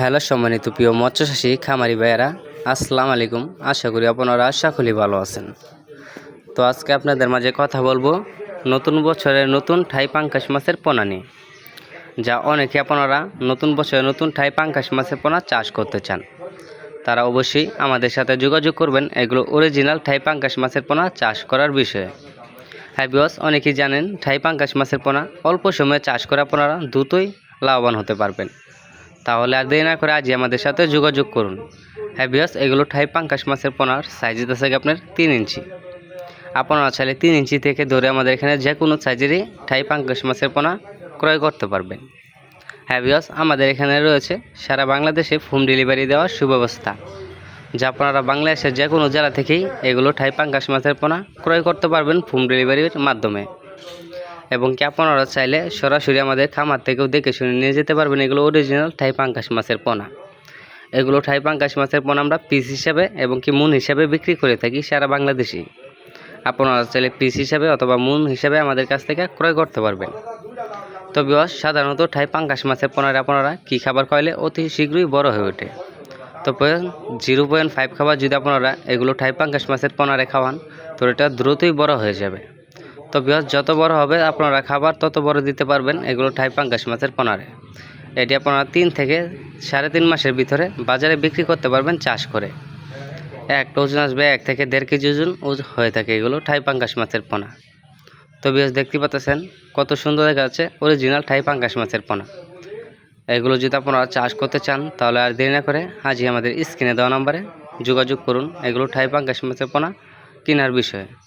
Hello সম্মানিত প্রিয় মৎস্যচাষী, খামারি ভাইয়েরা, আসসালামু আলাইকুম। আশা করি আপনারা সকলেই ভালো আছেন। তো আজকে আপনাদের মাঝে কথা বলব নতুন বছরের নতুন ঠাই পাঙ্কাশ মাছের পোনা নিয়ে, যা অনেকে আপনারা নতুন বছরে নতুন ঠাই পাঙ্কাশ মাছের পোনা চাষ করতে চান। তারা অবশ্যই আমাদের সাথে যোগাযোগ করবেন এগুলো অরিজিনাল ঠাই পাঙ্কাশ মাছের পোনা চাষ করার বিষয়ে। হ্যাঁ বিয়স অনেকেই জানেন ঠাই পাঙ্কাশ মাছের পোনা অল্প সময়ে চাষ করে আপনারা দ্রুতই লাভবান হতে পারবেন। তাহলে আর দেরি না করে আজই আমাদের সাথে যোগাযোগ করুন। হ্যাঁ বিয়াস এগুলো ঠাই পাঙ্কাশ মাছের পোনার সাইজ আছে আপনার তিন ইঞ্চি। আপনারা চাইলে তিন ইঞ্চি থেকে ধরে আমাদের এখানে যে কোনো সাইজেরই ঠাই পাঙ্কাশ মাছের পোনা ক্রয় করতে পারবেন। হ্যাঁ বিয়াস আমাদের এখানে রয়েছে সারা বাংলাদেশে হোম ডেলিভারি দেওয়ার সুব্যবস্থা, যা আপনারা বাংলাদেশের যে কোনো জেলা থেকেই এগুলো ঠাই পাঙ্কাশ মাছের পোনা ক্রয় করতে পারবেন হোম ডেলিভারির মাধ্যমে। এবং কি আপনারা চাইলে সরাসরি আমাদের খামার থেকেও দেখে শুনে নিয়ে যেতে পারবেন। এগুলো অরিজিনাল ঠাই পাঙ্কাশ মাছের পোনা। এগুলো ঠাই পাঙ্কাশ মাছের পোনা আমরা পিস হিসাবে এবং কি মুন হিসাবে বিক্রি করে থাকি সারা বাংলাদেশি আপনারা চাইলে পিস হিসাবে অথবা মুন হিসাবে আমাদের কাছ থেকে ক্রয় করতে পারবেন। তো বিয়স সাধারণত ঠাই পাঙ্কাশ মাছের পোনার আপনারা কী খাবার খাওয়ালে অতি শীঘ্রই বড় হয়ে ওঠে। তো জিরো পয়েন্ট ফাইভ খাবার যদি আপনারা এগুলো ঠাই পাঙ্কাশ মাছের পোনারে খাওয়ান, তো এটা দ্রুতই বড় হয়ে যাবে। তো বৃহৎ যত বড় হবে আপনারা খাবার তত বড় দিতে পারবেন। এগুলো ঠাই পাঙ্কাশ মাছের পোনারে। এটি আপনারা তিন থেকে সাড়ে তিন মাসের ভিতরে বাজারে বিক্রি করতে পারবেন চাষ করে। এক ওজন আসবে এক থেকে দেড় কেজি ওজন ওজ- হয়ে থাকে এগুলো ঠাই পাঙ্কাশ মাছের পোনা। তো বেশ দেখতে পাচ্ছেন কত সুন্দর দেখা যাচ্ছে অরিজিনাল ঠাই পাঙ্কাশ মাছের পোনা। এগুলো যদি আপনারা চাষ করতে চান তাহলে আর দেরি না করে আজই আমাদের স্ক্রিনে দেওয়া নম্বরে যোগাযোগ করুন। এগুলো ঠাই পাঙ্কাশ মাছের পোনা কেনার বিষয়ে।